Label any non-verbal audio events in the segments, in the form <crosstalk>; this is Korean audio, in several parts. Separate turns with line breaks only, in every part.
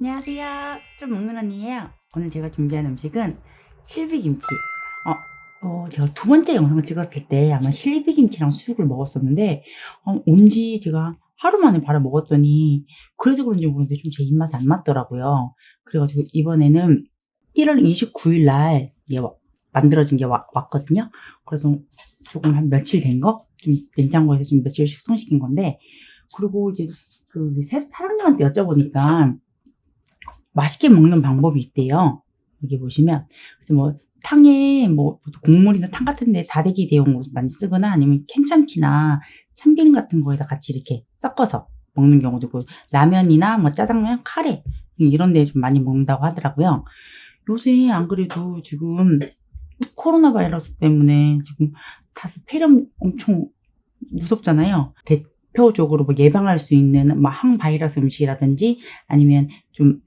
안녕하세요. 좀 먹는 언니예요. 오늘 제가 준비한 음식은 실비김치. 어, 어, 제가 두 번째 영상을 찍었을 때 아마 실비김치랑 수육을 먹었었는데 어, 온지 제가 하루 만에 바로 먹었더니 그래도 그런지 모르는데 좀 제 입맛에 안 맞더라고요. 그래가지고 이번에는 1월 29일 날 만들어진 게 와- 왔거든요. 그래서 조금 한 며칠 된 거? 좀 냉장고에서 좀 며칠 숙성시킨 건데 그리고 이제 그 새- 사장님한테 여쭤보니까 맛있게 먹는 방법이 있대요. 여기 보시면 그래서 뭐 탕에 뭐 국물이나 탕 같은 데 다대기 대용으로 많이 쓰거나 아니면 캔참치나 참기름 같은 거에다 같이 이렇게 섞어서 먹는 경우도 있고 라면이나 뭐 짜장면, 카레 이런 데 좀 많이 먹는다고 하더라고요. 요새 안 그래도 지금 코로나 바이러스 때문에 지금 다들 폐렴 엄청 무섭잖아요. 대표적으로 뭐 예방할 수 있는 뭐 항바이러스 음식이라든지 아니면 좀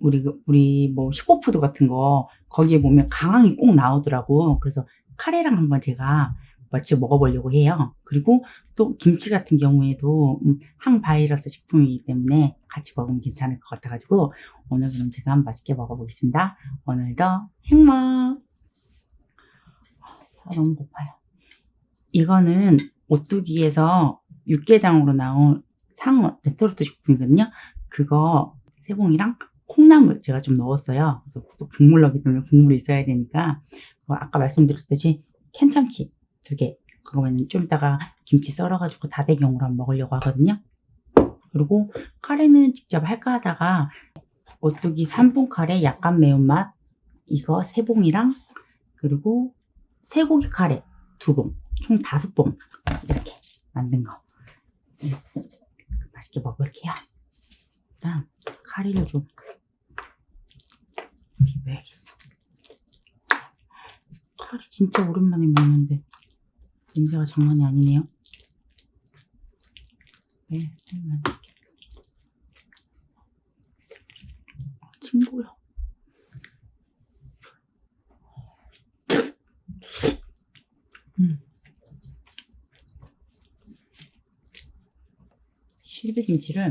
우리 그- 우리 뭐 슈퍼푸드 같은 거 거기에 보면 강황이 꼭 나오더라고. 그래서 카레랑 한번 제가 같이 먹어보려고 해요. 그리고 또 김치 같은 경우에도 음, 항바이러스 식품이기 때문에 같이 먹으면 괜찮을 것 같아가지고 오늘 그럼 제가 한번 맛있게 먹어보겠습니다. 오늘도 행복. 아, 너무 고파요. 이거는 오뚜기에서 육개장으로 나온 상어 레토르트 식품이거든요. 그거 세봉이랑 콩나물 제가 좀 넣었어요. 그래서 또 국물 넣기 때문에 국물이 있어야 되니까 어, 아까 말씀드렸듯이 캔참치 두 개 그거는 좀 이따가 김치 썰어가지고 다대용으로 한번 먹으려고 하거든요. 그리고 카레는 직접 할까 하다가 오뚜기 3분 카레 약간 매운맛 이거 세 봉이랑 그리고 쇠고기 카레 두 봉, 총 다섯 봉 이렇게 만든 거 음, 맛있게 먹을게요. 일단 카레를 좀 비벼야겠어. 카레 진짜 오랜만에 먹는데 냄새가 장난이 아니네요. 네, 잠깐만. 친구야. 음. 실비김치를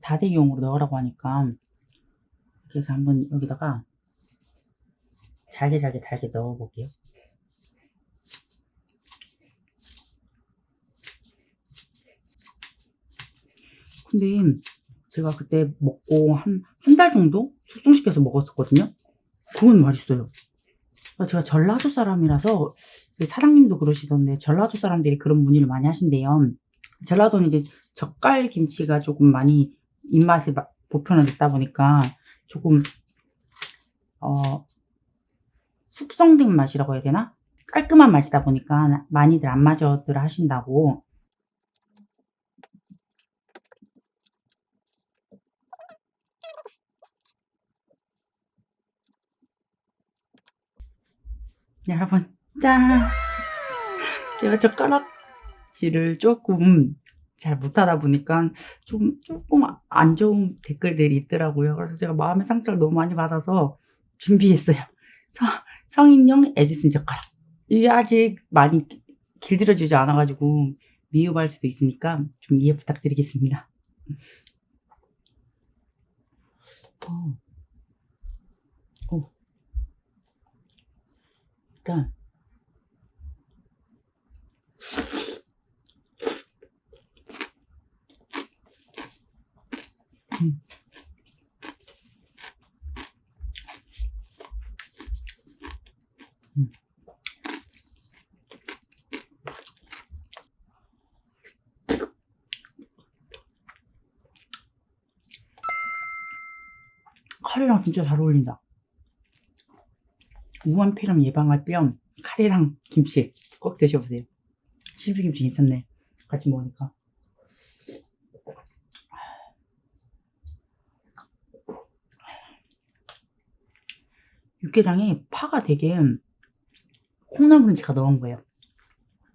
다대기용으로 넣으라고 하니까 그래서 한번 여기다가 잘게 잘게 달게 넣어 볼게요. 근데 제가 그때 먹고 한 한 달 정도 숙성시켜서 먹었었거든요. 그건 맛있어요. 아, 제가 전라도 사람이라서 그 사장님도 그러시던데 전라도 사람들이 그런 문의를 많이 하신대요. 전라도는 이제 젓갈 김치가 조금 많이 입맛에 마- 보편화됐다 보니까 조금 어 숙성된 맛이라고 해야 되나? 깔끔한 맛이다 보니까 많이들 안 맞아들 하신다고. 네, 여러분, 짠! 제가 젓가락질을 조금 잘 못하다 보니까 좀, 조금 안 좋은 댓글들이 있더라고요. 그래서 제가 마음의 상처를 너무 많이 받아서 준비했어요. 성, 성인용 에디슨 젓가락. 이게 아직 많이 길들여지지 않아가지고 미흡할 수도 있으니까 좀 이해 부탁드리겠습니다. 어. 어. 일단 카레랑 진짜 잘 어울린다. 우한 폐렴 예방할 겸 카레랑 김치 꼭 드셔보세요. 실비김치 괜찮네. 같이 먹으니까. 육개장에 파가 되게 콩나물은 제가 넣은 거예요.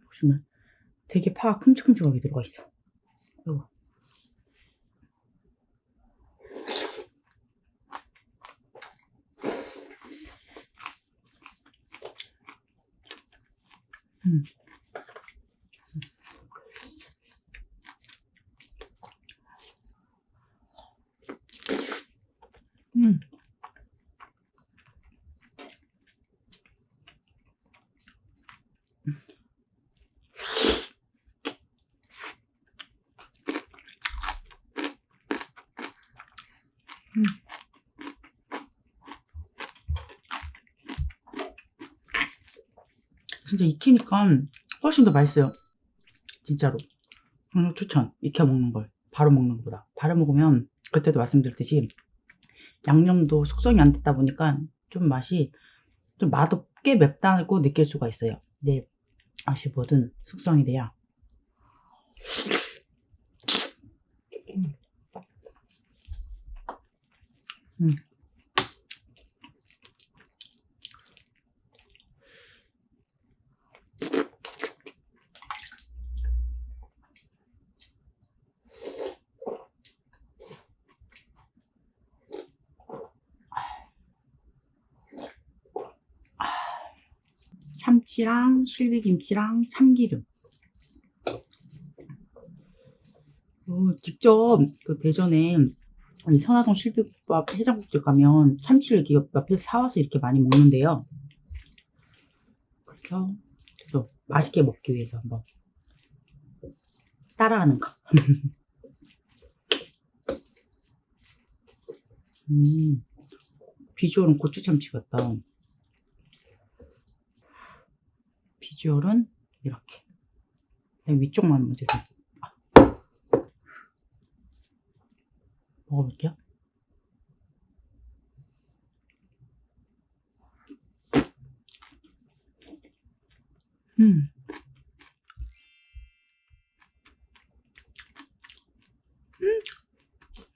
보시면 되게 파가 큼직큼직하게 들어가 있어. 이거. 음. 음. 음. 진짜 익히니까 훨씬 더 맛있어요. 진짜로. 음, 추천. 익혀 먹는 걸. 바로 먹는 것보다. 바로 먹으면 그때도 말씀드렸듯이 양념도 숙성이 안 됐다 보니까 좀 맛이 좀 맛없게 맵다고 느낄 수가 있어요. 근데 맛이 뭐든 숙성이 돼야. 음. 참치랑 실비김치랑 참기름. 어, 직접 그 대전에 이 선화동 실비국밥 해장국집 가면 참치를 옆에서 사와서 이렇게 많이 먹는데요. 그래서 저도 맛있게 먹기 위해서 한번 따라하는 거. <laughs> 음, 비주얼은 고추참치 같다. 비주얼은 이렇게. 그다음에 위쪽만 먼저 좀 아. 먹어볼게요. 음. 음.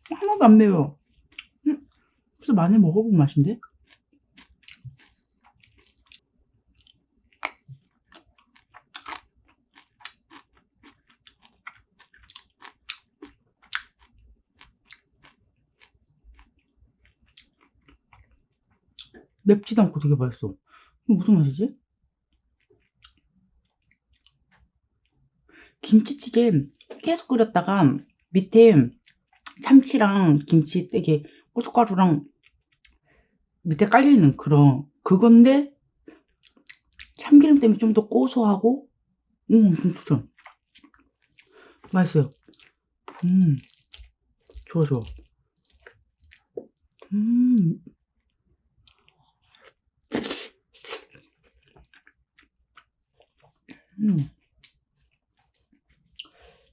하나도 안 매워. 음. 그래서 많이 먹어본 맛인데? 맵지도 않고 되게 맛있어. 이거 무슨 맛이지? 김치찌개 계속 끓였다가 밑에 참치랑 김치 되게 고춧가루랑 밑에 깔려있는 그런 그건데 참기름 때문에 좀 더 고소하고 음 엄청 좋죠 맛있어요 음 좋아 좋아 음 음.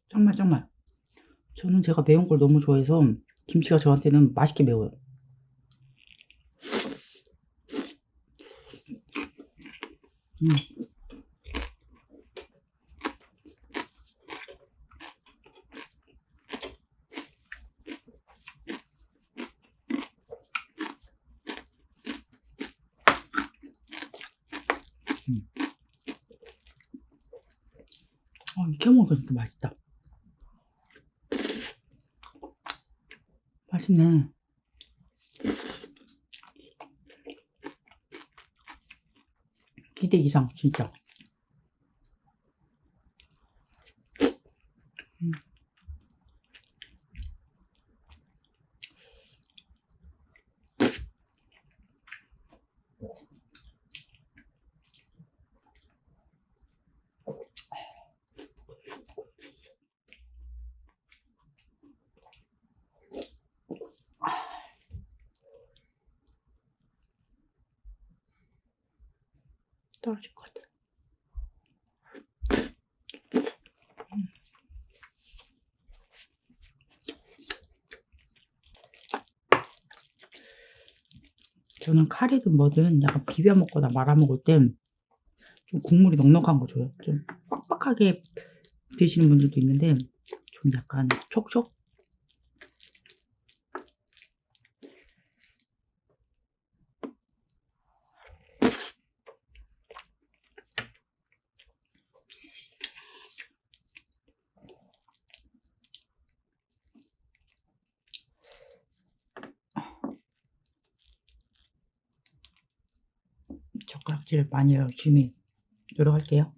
정말 정말 저는 제가 매운 걸 너무 좋아해서 김치가 저한테는 맛있게 매워요. 음. 음. 어, 익혀 먹으니까 진짜 맛있다. 맛있네. 기대 이상, 진짜. 떨어질 것 같아. 음. 저는 카레든 뭐든 약간 비벼 먹거나 말아 먹을 때좀 국물이 넉넉한 거 줘요. 좀 빡빡하게 드시는 분들도 있는데 좀 약간 촉촉? 젓가락질 많이 열심히 노력할게요.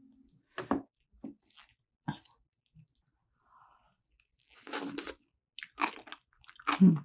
음.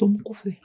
너무 고소해.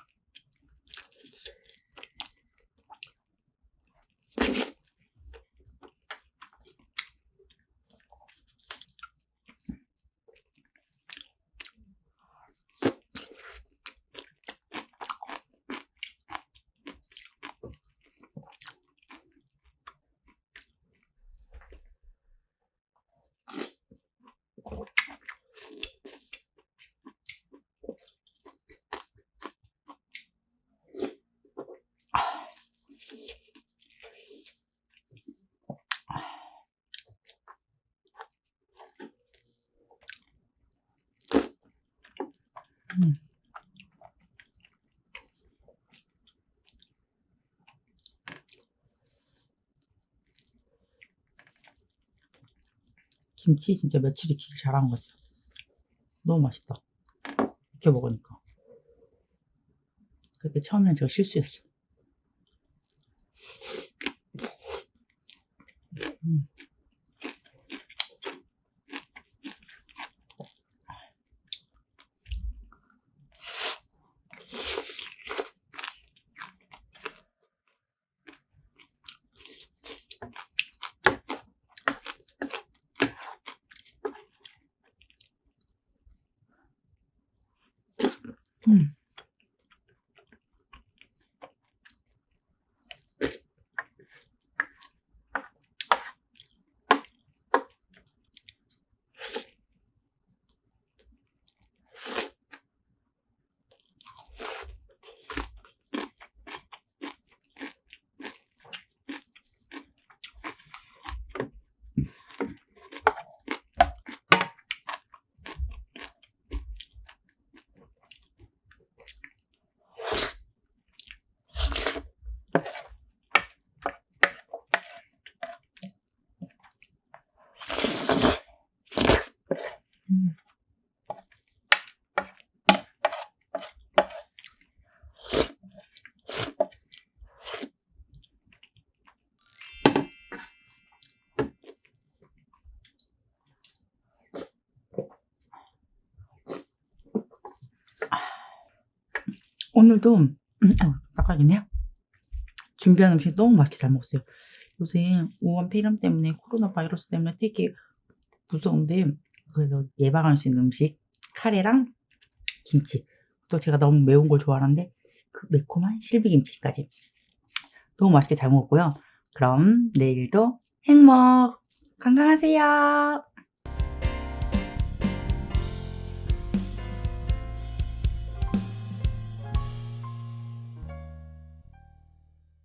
김치 진짜 며칠 익히길 잘한 거죠. 너무 맛있다. 익혀 먹으니까. 그때 처음엔 제가 실수했어. 음. 음. 음. 오늘도 음, 아유, 깜빡이네요. 준비한 음식 너무 맛있게 잘 먹었어요. 요새 우한 폐렴 때문에 코로나 바이러스 때문에 되게 무서운데 그래도 예방할 수 있는 음식 카레랑 김치 또 제가 너무 매운 걸 좋아하는데 그 매콤한 실비김치까지 너무 맛있게 잘 먹었고요. 그럼 내일도 행복 건강하세요.